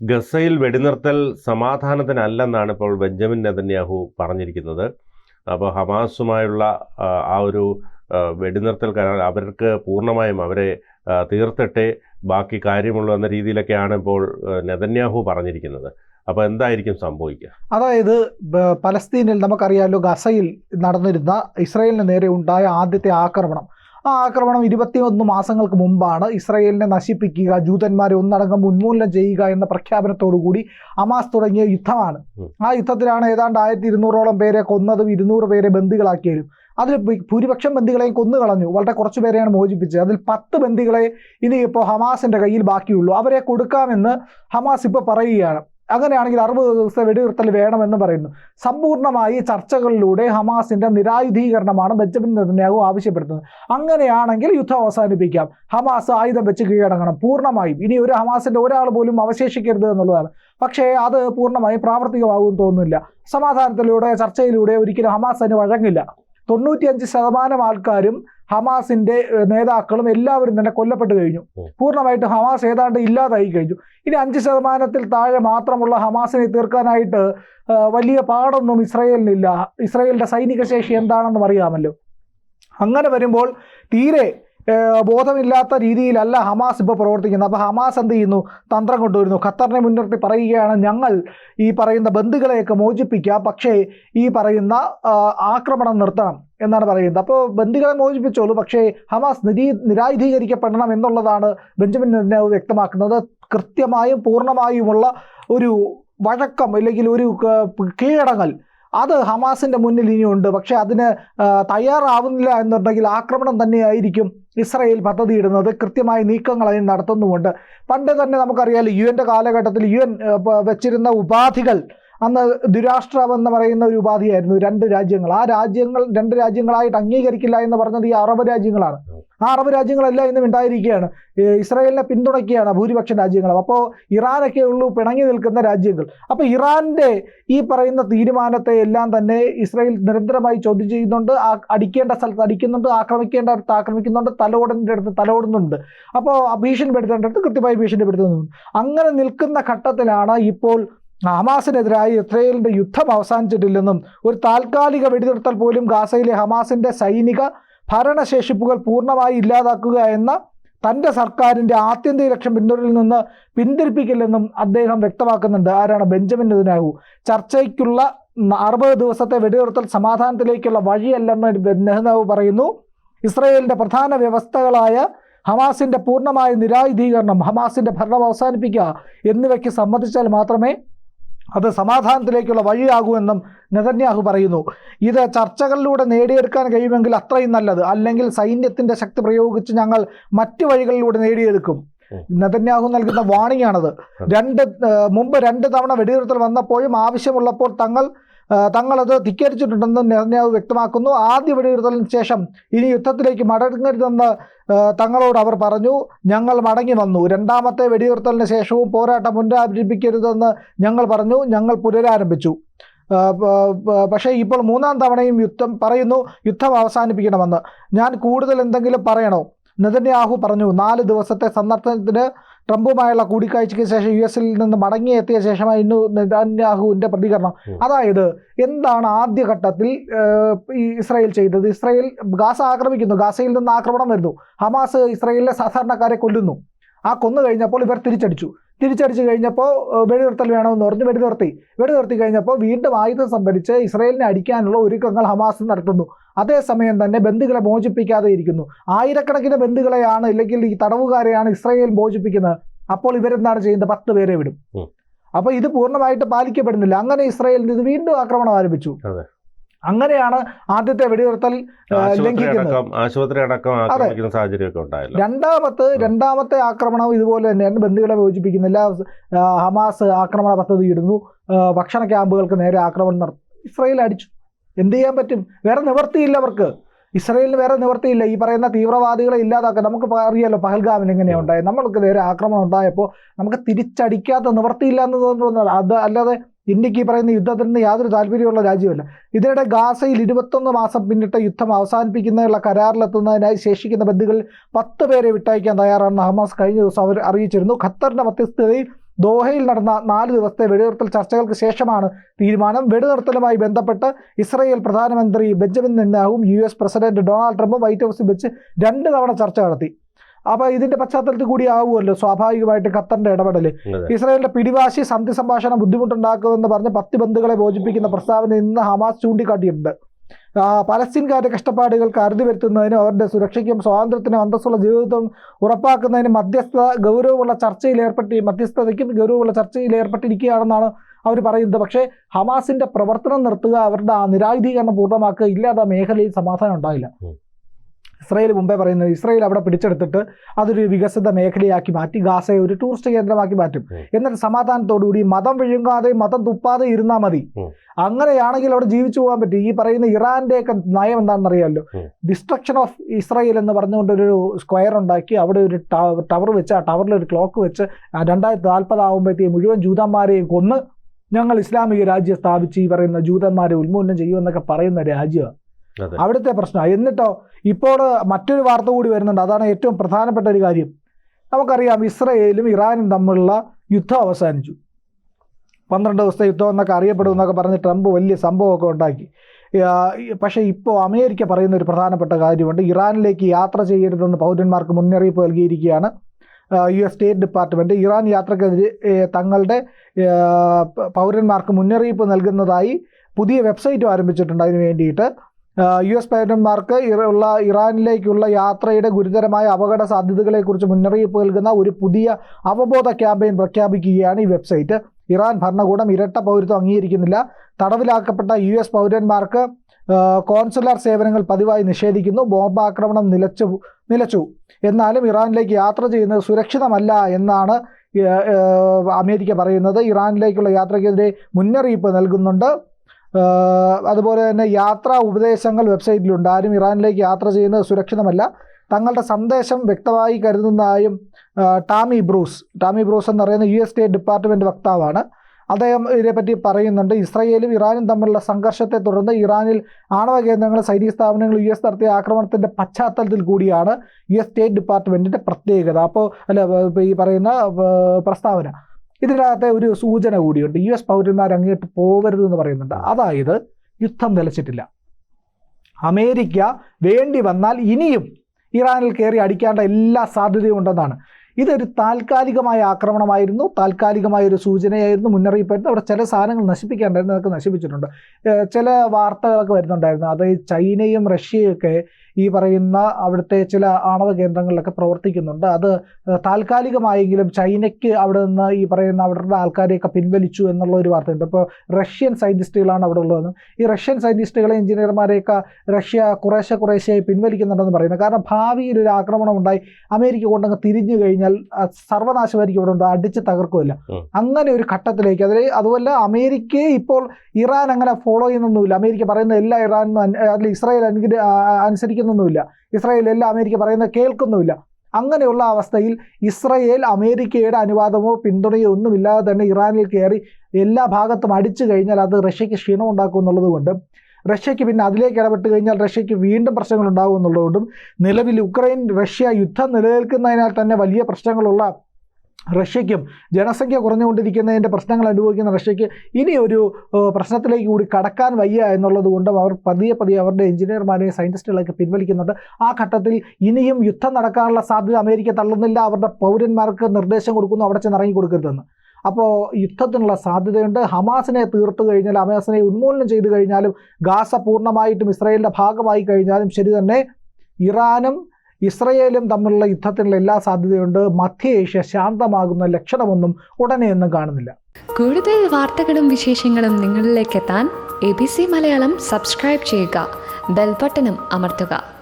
ഗസയിൽ വെടിനിർത്തൽ സമാധാനത്തിനല്ലെന്നാണ് ഇപ്പോൾ ബെഞ്ചമിൻ നെതന്യാഹു പറഞ്ഞിരിക്കുന്നത്. അപ്പോൾ ഹമാസുമായുള്ള ആ, ഒരു വെടിനിർത്തൽ കരാർ അവർക്ക് പൂർണമായും അവരെ തീർത്തിട്ടേ ബാക്കി കാര്യമുള്ളൂ എന്ന രീതിയിലൊക്കെയാണ് ഇപ്പോൾ നെതന്യാഹു പറഞ്ഞിരിക്കുന്നത്. അപ്പോൾ എന്തായിരിക്കും സംഭവിക്കുക? അതായത് പലസ്തീനിൽ നമുക്കറിയാമല്ലോ ഗസയിൽ നടന്നിരുന്ന ഇസ്രയേലിന് നേരെ ഉണ്ടായ ആദ്യത്തെ ആക്രമണം. ആ ആക്രമണം ഇരുപത്തിയൊന്ന് മാസങ്ങൾക്ക് മുമ്പാണ് ഇസ്രയേലിനെ നശിപ്പിക്കുക ജൂതന്മാരെ ഒന്നടങ്കം ഉന്മൂലനം ചെയ്യുക എന്ന പ്രഖ്യാപനത്തോടുകൂടി അമാസ് ഹമാസ് തുടങ്ങിയ യുദ്ധമാണ്. ആ യുദ്ധത്തിലാണ് ഏതാണ്ട് ആയിരത്തി ഇരുന്നൂറോളം പേരെ കൊന്നതും ഇരുന്നൂറ് പേരെ ബന്ദികളാക്കിയതും. അതിൽ ഭൂരിപക്ഷം ബന്ദികളെയും കൊന്നു കളഞ്ഞു. വളരെ കുറച്ച് പേരെയാണ് മോചിപ്പിച്ചത്. അതിൽ പത്ത് ബന്ദികളെ ഇനിയിപ്പോൾ ഹമാസിന്റെ കയ്യിൽ ബാക്കിയുള്ളൂ. അവരെ കൊടുക്കാമെന്ന് ഹമാസ് ഇപ്പോൾ പറയുകയാണ്. അങ്ങനെയാണെങ്കിൽ അറുപത് ദിവസത്തെ വെടിനിർത്തൽ വേണമെന്ന് പറയുന്നു. സമ്പൂർണമായി ചർച്ചകളിലൂടെ ഹമാസിന്റെ നിരായുധീകരണമാണ് ബെഞ്ചമിൻ നെതന്യാഹു ആവശ്യപ്പെടുന്നത്. അങ്ങനെയാണെങ്കിൽ യുദ്ധം അവസാനിപ്പിക്കാം. ഹമാസ് ആയുധം വെച്ച് കീഴടങ്ങണം. പൂർണമായും. ഇനി ഒരു ഹമാസിന്റെ ഒരാൾ പോലും അവശേഷിക്കരുത് എന്നുള്ളതാണ്. പക്ഷേ അത് പൂർണമായും പ്രാവർത്തികമാകുമെന്ന് തോന്നുന്നില്ല. സമാധാനത്തിലൂടെ ചർച്ചയിലൂടെ ഒരിക്കലും ഹമാസ് അതിന് വഴങ്ങില്ല. തൊണ്ണൂറ്റിയഞ്ച് ശതമാനം ആൾക്കാരും ഹമാസിന്റെ നേതാക്കളും എല്ലാവരും തന്നെ കൊല്ലപ്പെട്ട് കഴിഞ്ഞു. പൂർണമായിട്ട് ഹമാസ് ഏതാണ്ട് ഇല്ലാതായി കഴിഞ്ഞു. ഇനി അഞ്ച് ശതമാനത്തിൽ താഴെ മാത്രമുള്ള ഹമാസിനെ തീർക്കാനായിട്ട് വലിയ പാടൊന്നും ഇസ്രായേലിനില്ല. ഇസ്രായേലിന്റെ സൈനിക ശേഷി എന്താണെന്നും അറിയാമല്ലോ. അങ്ങനെ വരുമ്പോൾ തീരെ ബോധമില്ലാത്ത രീതിയിലല്ല ഹമാസ് ഇപ്പോൾ പ്രവർത്തിക്കുന്നത്. അപ്പോൾ ഹമാസ് എന്ത് ചെയ്യുന്നു? തന്ത്രം കൊണ്ടുവരുന്നു. ഖത്തറിനെ മുൻനിർത്തി പറയുകയാണ് ഞങ്ങൾ ഈ പറയുന്ന ബന്ധുക്കളെയൊക്കെ മോചിപ്പിക്കുക. പക്ഷേ ഈ പറയുന്ന ആക്രമണം നിർത്തണം എന്നാണ് പറയുന്നത്. അപ്പോൾ ബന്ധുക്കളെ മോചിപ്പിച്ചോളൂ. പക്ഷേ ഹമാസ് നിരീ നിരായുധീകരിക്കപ്പെടണം എന്നുള്ളതാണ് ബെഞ്ചമിൻ നെതന്യാഹു വ്യക്തമാക്കുന്നത്. കൃത്യമായും പൂർണമായുമുള്ള ഒരു വഴക്കം അല്ലെങ്കിൽ ഒരു കീഴടങ്ങൽ അത് ഹമാസിന്റെ മുന്നിൽ ഇനിയുണ്ട്. പക്ഷേ അതിന് തയ്യാറാവുന്നില്ല എന്നുണ്ടെങ്കിൽ ആക്രമണം തന്നെയായിരിക്കും ഇസ്രയേൽ പദ്ധതിയിടുന്നത്. കൃത്യമായ നീക്കങ്ങൾ അതിന് നടത്തുന്നുമുണ്ട്. പണ്ട് തന്നെ നമുക്കറിയാലോ യു എന്റെ കാലഘട്ടത്തിൽ യു എൻ വെച്ചിരുന്ന ഉപാധികൾ അന്ന് ദുരാഷ്ട്രം എന്ന് പറയുന്ന ഒരു ഉപാധിയായിരുന്നു. രണ്ട് രാജ്യങ്ങൾ. ആ രാജ്യങ്ങൾ രണ്ട് രാജ്യങ്ങളായിട്ട് അംഗീകരിക്കില്ല എന്ന് പറഞ്ഞത് ഈ അറബ് രാജ്യങ്ങളാണ്. ആ അറബ് രാജ്യങ്ങളെല്ലാം ഇന്നും ഉണ്ടായിരിക്കുകയാണ്. ഇസ്രായേലിനെ പിന്തുണയ്ക്കുകയാണ് ഭൂരിപക്ഷം രാജ്യങ്ങളും. അപ്പോൾ ഇറാനൊക്കെ ഉള്ളൂ പിണങ്ങി നിൽക്കുന്ന രാജ്യങ്ങൾ. അപ്പോൾ ഇറാന്റെ ഈ പറയുന്ന തീരുമാനത്തെ എല്ലാം തന്നെ ഇസ്രായേൽ നിരന്തരമായി ചോദ്യം ചെയ്യുന്നുണ്ട്. അടിക്കേണ്ട സ്ഥലത്ത് അടിക്കുന്നുണ്ട് ആക്രമിക്കേണ്ട അടുത്ത് ആക്രമിക്കുന്നുണ്ട് തലോടേണ്ട അടുത്ത് തലോടുന്നുണ്ട്. അപ്പോൾ ഭീഷണിപ്പെടുത്തേണ്ട അടുത്ത് കൃത്യമായി ഭീഷണിപ്പെടുത്തുന്നുണ്ട്. അങ്ങനെ നിൽക്കുന്ന ഘട്ടത്തിലാണ് ഇപ്പോൾ ഹമാസിനെതിരായി ഇസ്രായേലിന്റെ യുദ്ധം അവസാനിച്ചിട്ടില്ലെന്നും ഒരു താൽക്കാലിക വെടിനിർത്തൽ പോലും ഗാസയിലെ ഹമാസിന്റെ സൈനിക ഭരണശേഷിപ്പുകൾ പൂർണമായി ഇല്ലാതാക്കുക എന്ന തന്റെ സർക്കാരിന്റെ ആത്യന്തിക ലക്ഷ്യം പിന്തുടരിൽ നിന്ന് പിന്തിരിപ്പിക്കില്ലെന്നും അദ്ദേഹം വ്യക്തമാക്കുന്നുണ്ട്. ആരാണ് ബെഞ്ചമിൻ നെതന്യാഹു? ചർച്ചയ്ക്കുള്ള അറുപത് ദിവസത്തെ വെടിനിർത്തൽ സമാധാനത്തിലേക്കുള്ള വഴിയല്ലെന്ന് നെഹ്നാവു പറയുന്നു. ഇസ്രയേലിന്റെ പ്രധാന വ്യവസ്ഥകളായ ഹമാസിന്റെ പൂർണമായ നിരായുധീകരണം ഹമാസിന്റെ ഭരണം അവസാനിപ്പിക്കുക എന്നിവയ്ക്ക് സമ്മതിച്ചാൽ മാത്രമേ അത് സമാധാനത്തിലേക്കുള്ള വഴിയാകുമെന്നും നെതന്യാഹു പറയുന്നു. ഇത് ചർച്ചകളിലൂടെ നേടിയെടുക്കാൻ കഴിയുമെങ്കിൽ അത്രയും നല്ലത്. അല്ലെങ്കിൽ സൈന്യത്തിന്റെ ശക്തി പ്രയോഗിച്ച് ഞങ്ങൾ മറ്റു വഴികളിലൂടെ നേടിയെടുക്കും. നെതന്യാഹു നൽകുന്ന വാണിംഗ് ആണത് രണ്ട് മുമ്പ് രണ്ട് തവണ വെടിനിർത്തൽ വന്നപ്പോഴും ആവശ്യമുള്ളപ്പോൾ തങ്ങൾ തങ്ങളത് ധിക്കരിച്ചിട്ടുണ്ടെന്ന് നെതന്യാഹു വ്യക്തമാക്കുന്നു. ആദ്യ വിലയിരുത്തലിന് ശേഷം ഇനി യുദ്ധത്തിലേക്ക് മടങ്ങരുതെന്ന് തങ്ങളോട് അവർ പറഞ്ഞു. ഞങ്ങൾ മടങ്ങി വന്നു. രണ്ടാമത്തെ വെടിയുർത്തലിന് ശേഷവും പോരാട്ടം പുനരാരംഭിക്കരുതെന്ന് ഞങ്ങൾ പറഞ്ഞു. ഞങ്ങൾ പുനരാരംഭിച്ചു. പക്ഷേ ഇപ്പോൾ മൂന്നാം തവണയും യുദ്ധം പറയുന്നു. യുദ്ധം അവസാനിപ്പിക്കണമെന്ന്. ഞാൻ കൂടുതൽ എന്തെങ്കിലും പറയണോ? നെതന്യാഹു പറഞ്ഞു നാല് ദിവസത്തെ സന്ദർശനത്തിന് ട്രംപുമായുള്ള കൂടിക്കാഴ്ചയ്ക്ക് ശേഷം യു എസിൽ നിന്ന് മടങ്ങിയെത്തിയ ശേഷമായിരുന്നു നെതന്യാഹുവിന്റെ പ്രതികരണം. അതായത് എന്താണ് ആദ്യഘട്ടത്തിൽ ഈ ഇസ്രായേൽ ചെയ്തത്? ഇസ്രായേൽ ഗാസ ആക്രമിക്കുന്നു. ഗാസയിൽ നിന്ന് ആക്രമണം വരുന്നു. ഹമാസ് ഇസ്രായേലിലെ സാധാരണക്കാരെ കൊല്ലുന്നു. ആ കൊന്നു കഴിഞ്ഞപ്പോൾ ഇവർ തിരിച്ചടിച്ചു. തിരിച്ചടിച്ചു കഴിഞ്ഞപ്പോൾ വെടിനിർത്തൽ വേണമെന്ന് പറഞ്ഞ് വെടിനിർത്തി. വെടിനിർത്തി കഴിഞ്ഞപ്പോൾ വീണ്ടും ആയുധം സംഭരിച്ച് ഇസ്രയേലിനെ അടിക്കാനുള്ള ഒരുക്കങ്ങൾ ഹമാസ് നടത്തുന്നു. അതേസമയം തന്നെ ബന്ധുക്കളെ മോചിപ്പിക്കാതെ ഇരിക്കുന്നു. ആയിരക്കണക്കിന് ബന്ധുക്കളെയാണ് ഇല്ലെങ്കിൽ ഈ തടവുകാരെയാണ് ഇസ്രയേൽ മോചിപ്പിക്കുന്നത്. അപ്പോൾ ഇവരെന്താണ് ചെയ്യുന്നത്? പത്ത് പേരെ വിടും. അപ്പോൾ ഇത് പൂർണമായിട്ട് പാലിക്കപ്പെടുന്നില്ല. അങ്ങനെ ഇസ്രയേലിന് ഇത് വീണ്ടും ആക്രമണം ആരംഭിച്ചു. അങ്ങനെയാണ് ആദ്യത്തെ വെടിനിർത്തൽ ആശുപത്രി ലംഘിക്കുന്നത്. അടക്കം ആക്രമിക്കുന്ന സാഹചര്യമൊക്കെ ഉണ്ടായല്ലോ. രണ്ടാമത്തെ രണ്ടാമത്തെ ആക്രമണം ഇതുപോലെ തന്നെയാണ്. ബന്ധുക്കളെ യോജിപ്പിക്കുന്നില്ല ഹമാസ് ആക്രമണ പദ്ധതി ഇടുന്നു. ഭക്ഷണ ക്യാമ്പുകൾക്ക് നേരെ ആക്രമണം നടത്തും ഇസ്രയേൽ അടിച്ചു. എന്ത് ചെയ്യാൻ പറ്റും? വേറെ നിവർത്തിയില്ല അവർക്ക്. ഇസ്രയേലിന് വേറെ നിവർത്തിയില്ല ഈ പറയുന്ന തീവ്രവാദികളെ ഇല്ലാതാക്കാൻ നമുക്ക് അറിയാലോ പഹൽഗാമിൽ എങ്ങനെയാണ് ഉണ്ടായത്. നമ്മൾക്ക് നേരെ ആക്രമണം ഉണ്ടായപ്പോൾ നമുക്ക് തിരിച്ചടിക്കാത്ത നിവർത്തിയില്ല എന്ന് തോന്നുന്നു അത് അല്ലാതെ ഇന്ത്യയ്ക്ക് ഈ പറയുന്ന നിന്ന് യാതൊരു താല്പര്യമുള്ള രാജ്യമല്ല. ഇതിനിടെ ഗാസയിൽ ഇരുപത്തൊന്ന് മാസം പിന്നിട്ട യുദ്ധം അവസാനിപ്പിക്കുന്നതിനുള്ള കരാറിലെത്തുന്നതിനായി ശേഷിക്കുന്ന ബന്ധുക്കൾ പത്ത് പേരെ വിട്ടയക്കാൻ തയ്യാറാണെന്ന് ഹമാസ് കഴിഞ്ഞ ദിവസം അവർ അറിയിച്ചിരുന്നു. ഖത്തറിന്റെ മധ്യസ്ഥതയിൽ ദോഹയിൽ നടന്ന നാല് ദിവസത്തെ വെടിനിർത്തൽ ചർച്ചകൾക്ക് ശേഷമാണ് തീരുമാനം. വെടിനിർത്തലുമായി ബന്ധപ്പെട്ട് ഇസ്രയേൽ പ്രധാനമന്ത്രി ബെഞ്ചമിൻ നെന്നാവും യു എസ് പ്രസിഡന്റ് ഡൊണാൾഡ് ട്രംപും വൈറ്റ് ഹൗസിൽ വെച്ച് രണ്ട് തവണ ചർച്ച നടത്തി. അപ്പോൾ ഇതിന്റെ പശ്ചാത്തലത്തിൽ കൂടി ആവുമല്ലോ. സ്വാഭാവികമായിട്ട് ഖത്തറിന്റെ ഇടപെടൽ ഇസ്രായേലിന്റെ പിടിവാശി സന്ധി സംഭാഷണം ബുദ്ധിമുട്ടുണ്ടാക്കുമെന്ന് പറഞ്ഞ് പത്ത് ബന്ധുക്കളെ മോചിപ്പിക്കുന്ന പ്രസ്താവന ഇന്ന് ഹമാസ് ചൂണ്ടിക്കാട്ടിയിട്ടുണ്ട്. പലസ്തീൻകാരുടെ കഷ്ടപ്പാടുകൾക്ക് അറുതി വരുത്തുന്നതിനും അവരുടെ സുരക്ഷയ്ക്കും സ്വാതന്ത്ര്യത്തിനും അന്തസ്സുള്ള ജീവിതവും ഉറപ്പാക്കുന്നതിനും മധ്യസ്ഥ ഗൗരവമുള്ള ചർച്ചയിൽ ഏർപ്പെട്ടി മധ്യസ്ഥതയ്ക്കും ഗൗരവമുള്ള ചർച്ചയിൽ ഏർപ്പെട്ടിരിക്കുകയാണെന്നാണ് അവർ പറയുന്നത്. പക്ഷേ ഹമാസിന്റെ പ്രവർത്തനം നിർത്തുക അവരുടെ ആ നിരായുധീകരണം പൂർണമാക്കുക ഇല്ലാതെ മേഖലയിൽ സമാധാനം ഉണ്ടായില്ല. ഇസ്രായേൽ മുമ്പേ പറയുന്നത് ഇസ്രായേൽ അവിടെ പിടിച്ചെടുത്തിട്ട് അതൊരു വികസിത മേഖലയാക്കി മാറ്റി ഗാസയെ ഒരു ടൂറിസ്റ്റ് കേന്ദ്രമാക്കി മാറ്റും. എന്നിട്ട് സമാധാനത്തോടുകൂടി മതം വിഴുങ്ങാതെ മതം തുപ്പാതെ ഇരുന്നാൽ മതി. അങ്ങനെയാണെങ്കിൽ അവിടെ ജീവിച്ചു പോകാൻ പറ്റും. ഈ പറയുന്ന ഇറാന്റെയൊക്കെ നയം എന്താണെന്ന് അറിയാമല്ലോ ഡിസ്ട്രക്ഷൻ ഓഫ് ഇസ്രായേൽ എന്ന് പറഞ്ഞുകൊണ്ട് ഒരു സ്ക്വയർ ഉണ്ടാക്കി അവിടെ ഒരു ടവർ വെച്ച് ആ ടവറിൽ ഒരു ക്ലോക്ക് വെച്ച് രണ്ടായിരത്തി നാൽപ്പത് ആകുമ്പോഴത്തേക്ക് മുഴുവൻ ജൂതന്മാരെയും കൊന്ന് ഞങ്ങൾ ഇസ്ലാമിക രാജ്യം സ്ഥാപിച്ച് ഈ പറയുന്ന ജൂതന്മാരെ ഉന്മൂലനം ചെയ്യുമെന്നൊക്കെ പറയുന്ന രാജ്യമാണ്. അവിടുത്തെ പ്രശ്നം. എന്നിട്ടോ ഇപ്പോൾ മറ്റൊരു വാർത്ത കൂടി വരുന്നുണ്ട്. അതാണ് ഏറ്റവും പ്രധാനപ്പെട്ട ഒരു കാര്യം. നമുക്കറിയാം ഇസ്രയേലും ഇറാനും തമ്മിലുള്ള യുദ്ധം അവസാനിച്ചു. പന്ത്രണ്ട് ദിവസത്തെ യുദ്ധം എന്നൊക്കെ അറിയപ്പെടും എന്നൊക്കെ പറഞ്ഞ് ട്രംപ് വലിയ സംഭവമൊക്കെ ഉണ്ടാക്കി. പക്ഷേ ഇപ്പോൾ അമേരിക്ക പറയുന്ന ഒരു പ്രധാനപ്പെട്ട കാര്യമുണ്ട്. ഇറാനിലേക്ക് യാത്ര ചെയ്യരുതെന്ന് പൗരന്മാർക്ക് മുന്നറിയിപ്പ് നൽകിയിരിക്കുകയാണ് U S state department Iran യാത്രക്കെതിരെ തങ്ങളുടെ പൗരന്മാർക്ക് മുന്നറിയിപ്പ് നൽകുന്നതായി പുതിയ വെബ്സൈറ്റും ആരംഭിച്ചിട്ടുണ്ട്. അതിന് വേണ്ടിയിട്ട് യു എസ് പൗരന്മാർക്ക് ഉള്ള ഇറാനിലേക്കുള്ള യാത്രയുടെ ഗുരുതരമായ അപകട സാധ്യതകളെക്കുറിച്ച് മുന്നറിയിപ്പ് നൽകുന്ന ഒരു പുതിയ അവബോധ ക്യാമ്പയിൻ പ്രഖ്യാപിക്കുകയാണ് ഈ വെബ്സൈറ്റ്. ഇറാൻ ഭരണകൂടം ഇരട്ട പൗരത്വം അംഗീകരിക്കുന്നില്ല. തടവിലാക്കപ്പെട്ട യു എസ് പൗരന്മാർക്ക് കോൺസുലർ സേവനങ്ങൾ പതിവായി നിഷേധിക്കുന്നു. ബോംബാക്രമണം നിലച്ചു നിലച്ചു. എന്നാലും ഇറാനിലേക്ക് യാത്ര ചെയ്യുന്നത് സുരക്ഷിതമല്ല എന്നാണ് അമേരിക്ക പറയുന്നത്. ഇറാനിലേക്കുള്ള യാത്രയ്ക്കെതിരെ മുന്നറിയിപ്പ് നൽകുന്നുണ്ട്. അതുപോലെ തന്നെ യാത്രാ ഉപദേശങ്ങൾ വെബ്സൈറ്റിലുണ്ട്. ആരും ഇറാനിലേക്ക് യാത്ര ചെയ്യുന്നത് സുരക്ഷിതമല്ല. തങ്ങളുടെ സന്ദേശം വ്യക്തമായി കരുതുന്നതായും ടാമി ബ്രൂസ്. ടാമി ബ്രൂസ് എന്ന് പറയുന്ന യു എസ് സ്റ്റേറ്റ് ഡിപ്പാർട്ട്മെന്റ് വക്താവാണ്. അദ്ദേഹം ഇതിനെപ്പറ്റി പറയുന്നുണ്ട് ഇസ്രയേലും ഇറാനും തമ്മിലുള്ള സംഘർഷത്തെ തുടർന്ന് ഇറാനിൽ ആണവ കേന്ദ്രങ്ങൾ സൈനിക സ്ഥാപനങ്ങൾ യു എസ് നടത്തിയ ആക്രമണത്തിന്റെ പശ്ചാത്തലത്തിൽ കൂടിയാണ് യു എസ് സ്റ്റേറ്റ് ഡിപ്പാർട്ട്മെന്റിന്റെ പ്രത്യേകത. അപ്പോൾ അല്ല ഈ പറയുന്ന പ്രസ്താവന. ഇതിനകത്തെ ഒരു സൂചന കൂടിയുണ്ട്. യു എസ് പൗരന്മാർ അങ്ങോട്ട് പോകരുത് എന്ന് പറയുന്നുണ്ട്. അതായത് യുദ്ധം നിലച്ചിട്ടില്ല. അമേരിക്ക വേണ്ടി വന്നാൽ ഇനിയും ഇറാനിൽ കയറി അടിക്കേണ്ട എല്ലാ സാധ്യതയും ഉണ്ടെന്നാണ്. ഇതൊരു താൽക്കാലികമായ ആക്രമണമായിരുന്നു. താൽക്കാലികമായ ഒരു സൂചനയായിരുന്നു മുന്നറിയിപ്പായിരുന്നു. അവിടെ ചില സാധനങ്ങൾ നശിപ്പിക്കേണ്ടായിരുന്നു. അതൊക്കെ നശിപ്പിച്ചിട്ടുണ്ട്. ചില വാർത്തകളൊക്കെ വരുന്നുണ്ടായിരുന്നു. അത് ചൈനയും റഷ്യയൊക്കെ ഈ പറയുന്ന അവിടുത്തെ ചില ആണവ കേന്ദ്രങ്ങളിലൊക്കെ പ്രവർത്തിക്കുന്നുണ്ട്. അത് താൽക്കാലികമായെങ്കിലും ചൈനയ്ക്ക് അവിടെ നിന്ന് ഈ പറയുന്ന അവരുടെ ആൾക്കാരെയൊക്കെ പിൻവലിച്ചു എന്നുള്ള ഒരു വാർത്തയുണ്ട്. ഇപ്പോൾ റഷ്യൻ സയന്റിസ്റ്റുകളാണ് അവിടെ ഉള്ളതെന്ന് ഈ റഷ്യൻ സയന്റിസ്റ്റുകളെ എഞ്ചിനീയർമാരെയൊക്കെ റഷ്യ കുറേശ്ശെ കുറേശ്ശെ പിൻവലിക്കുന്നുണ്ടെന്ന് പറയുന്നത് കാരണം ഭാവിയിൽ ഒരു ആക്രമണം ഉണ്ടായി അമേരിക്ക കൊണ്ടങ്ങ് തിരിഞ്ഞു കഴിഞ്ഞാൽ സർവനാശമായിരിക്കും ഇവിടെ ഉണ്ട് അടിച്ച് തകർക്കുമല്ല അങ്ങനെ ഒരു ഘട്ടത്തിലേക്ക് അതിൽ അതുപോലെ അമേരിക്കയെ ഇപ്പോൾ ഇറാൻ അങ്ങനെ ഫോളോ ചെയ്യുന്നൊന്നുമില്ല. അമേരിക്ക പറയുന്ന എല്ലാ ഇറാനും അതിൽ ഇസ്രായേൽ അനുഗ്ര- ആ, ഇസ്രായേൽ അമേരിക്ക പറയുന്നത് കേൾക്കുന്നുമില്ല അങ്ങനെയുള്ള അവസ്ഥയിൽ ഇസ്രയേൽ അമേരിക്കയുടെ അനുവാദമോ പിന്തുണയോ ഒന്നുമില്ലാതെ തന്നെ ഇറാനിൽ കയറി എല്ലാ ഭാഗത്തും അടിച്ചു കഴിഞ്ഞാൽ അത് റഷ്യയ്ക്ക് ക്ഷീണം ഉണ്ടാക്കും എന്നുള്ളത് കൊണ്ട് റഷ്യക്ക് പിന്നെ അതിലേക്ക് ഇടപെട്ട് കഴിഞ്ഞാൽ റഷ്യയ്ക്ക് വീണ്ടും പ്രശ്നങ്ങൾ ഉണ്ടാകും എന്നുള്ളതുകൊണ്ടും നിലവിൽ ഉക്രൈൻ റഷ്യ യുദ്ധം നിലനിൽക്കുന്നതിനാൽ തന്നെ വലിയ പ്രശ്നങ്ങളുള്ള റഷ്യയ്ക്കും ജനസംഖ്യ കുറഞ്ഞുകൊണ്ടിരിക്കുന്നതിന്റെ പ്രശ്നങ്ങൾ അനുഭവിക്കുന്ന റഷ്യയ്ക്ക് ഇനി ഒരു പ്രശ്നത്തിലേക്ക് കൂടി കടക്കാൻ വയ്യ എന്നുള്ളത് കൊണ്ടും അവർ പതിയെ പതിയെ അവരുടെ എഞ്ചിനീയർമാരെയും സയന്റിസ്റ്റുകളെയൊക്കെ പിൻവലിക്കുന്നുണ്ട്. ആ ഘട്ടത്തിൽ ഇനിയും യുദ്ധം നടക്കാനുള്ള സാധ്യത അമേരിക്ക തള്ളുന്നില്ല. അവരുടെ പൗരന്മാർക്ക് നിർദ്ദേശം കൊടുക്കുന്നു. അവിടെ ചെന്ന് ഇറങ്ങി കൊടുക്കരുതെന്ന്. അപ്പോൾ യുദ്ധത്തിനുള്ള സാധ്യതയുണ്ട്. ഹമാസിനെ തീർത്തു കഴിഞ്ഞാൽ ഹമാസിനെ ഉന്മൂലനം ചെയ്തു കഴിഞ്ഞാലും ഗാസ പൂർണമായിട്ടും ഇസ്രായേലിന്റെ ഭാഗമായി കഴിഞ്ഞാലും ശരി തന്നെ ഇറാനും ഇസ്രയേലും തമ്മിലുള്ള യുദ്ധത്തിനുള്ള എല്ലാ സാധ്യതയുണ്ട്. മധ്യ ഏഷ്യ ശാന്തമാകുന്ന ലക്ഷണമൊന്നും ഉടനെയൊന്നും കാണുന്നില്ല. കൂടുതൽ വാർത്തകളും വിശേഷങ്ങളും നിങ്ങളിലേക്ക് എത്താൻ A B C Malayalam subscribe ചെയ്യുക. ബെൽബട്ടനും അമർത്തുക.